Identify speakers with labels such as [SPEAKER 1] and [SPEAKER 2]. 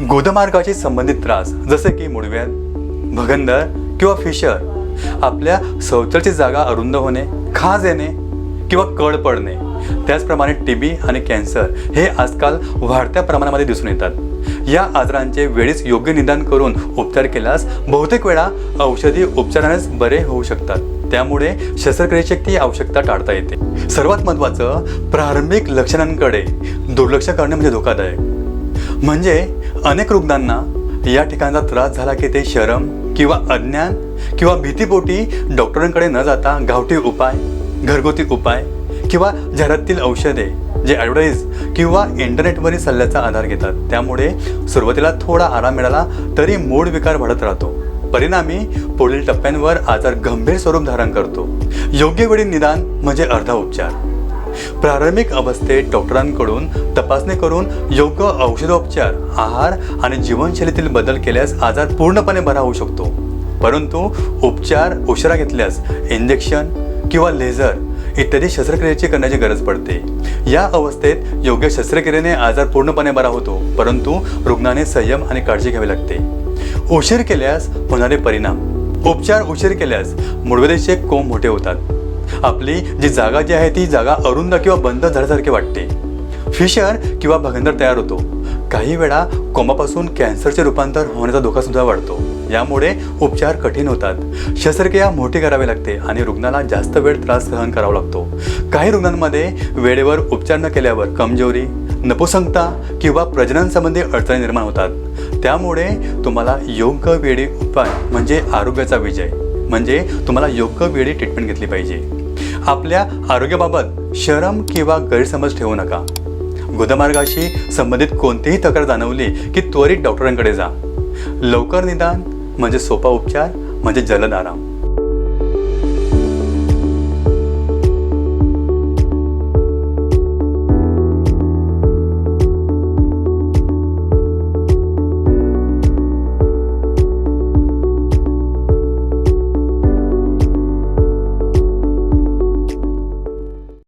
[SPEAKER 1] गोदमार्गाशी संबंधित त्रास जसे की मुडव्याध भगंदर किंवा फिशर आपल्या सवतरची जागा अरुंद होणे खाज येणे किंवा कळ पडणे. त्याचप्रमाणे टीबी आणि कॅन्सर हे आजकाल वाढत्या प्रमाणामध्ये दिसून येतात. या आजारांचे वेळीच योग्य निदान करून उपचार केल्यास बहुतेक वेळा औषधी उपचारानेच बरे होऊ शकतात. त्यामुळे शस्त्रक्रियेची ती आवश्यकता टाळता येते. सर्वात महत्त्वाचं प्रारंभिक लक्षणांकडे दुर्लक्ष करणे म्हणजे धोकादायक. म्हणजे अनेक रुग्णांना या ठिकाणचा त्रास झाला की ते शरम किंवा अज्ञान किंवा भीतीपोटी डॉक्टरांकडे न जाता गावठी उपाय घरगुती उपाय किंवा जाहिरातील औषधे जे ॲडव्हर्टाईज किंवा इंटरनेटवरील सल्ल्याचा आधार घेतात. त्यामुळे सुरुवातीला थोडा आराम मिळाला तरी मूळ विकार वाढत राहतो. परिणामी पुढील टप्प्यांवर आजार गंभीर स्वरूप धारण करतो. योग्य वेळी निदान म्हणजे अर्धा उपचार. प्रारंभिक अवस्थेत डॉक्टरांकडून तपासणी करून योग्य औषधोपचार आहार आणि जीवनशैलीतील बदल केल्यास आजार पूर्णपणे बरा होऊ शकतो. परंतु उपचार उशिरा घेतल्यास इंजेक्शन किंवा लेझर इत्यादी शस्त्रक्रियेची करण्याची गरज पडते. या अवस्थेत योग्य शस्त्रक्रियेने आजार पूर्णपणे बरा होतो परंतु रुग्णाने संयम आणि काळजी घ्यावी लागते. उशीर केल्यास होणारे परिणाम. उपचार उशीर केल्यास मुळवेदेचे कोंब मोठे होतात. आपली जी जागा जी आहे ती जागा अरुंद किंवा बंद झाल्यासारखी वाटते. फिशर किंवा भगंदर तयार होतो. काही वेळा कोमापासून कॅन्सरचे रूपांतर होण्याचा धोका सुद्धा वाढतो. यामुळे उपचार कठीण होतात. शस्त्रक्रिया मोठी करावी लागते आणि रुग्णाला जास्त वेळ त्रास सहन करावा लागतो. काही रुग्णांमध्ये वेळेवर उपचार न केल्यावर कमजोरी नपुसंगता किंवा प्रजनन संबंधी अडचणी निर्माण होतात. त्यामुळे तुम्हाला योग्य वेळी उपाय म्हणजे आरोग्याचा विजय म्हणजे तुम्हाला योग्य वेळी ट्रीटमेंट घेतली पाहिजे. आपल्या आरोग्याबाबत शरम किंवा गैरसमज ठेवू नका. गुदमार्गाशी संबंधित कोणतीही तक्रार जाणवली की त्वरित डॉक्टरांकडे जा. लवकर निदान म्हणजे सोपा उपचार म्हणजे जलद आराम.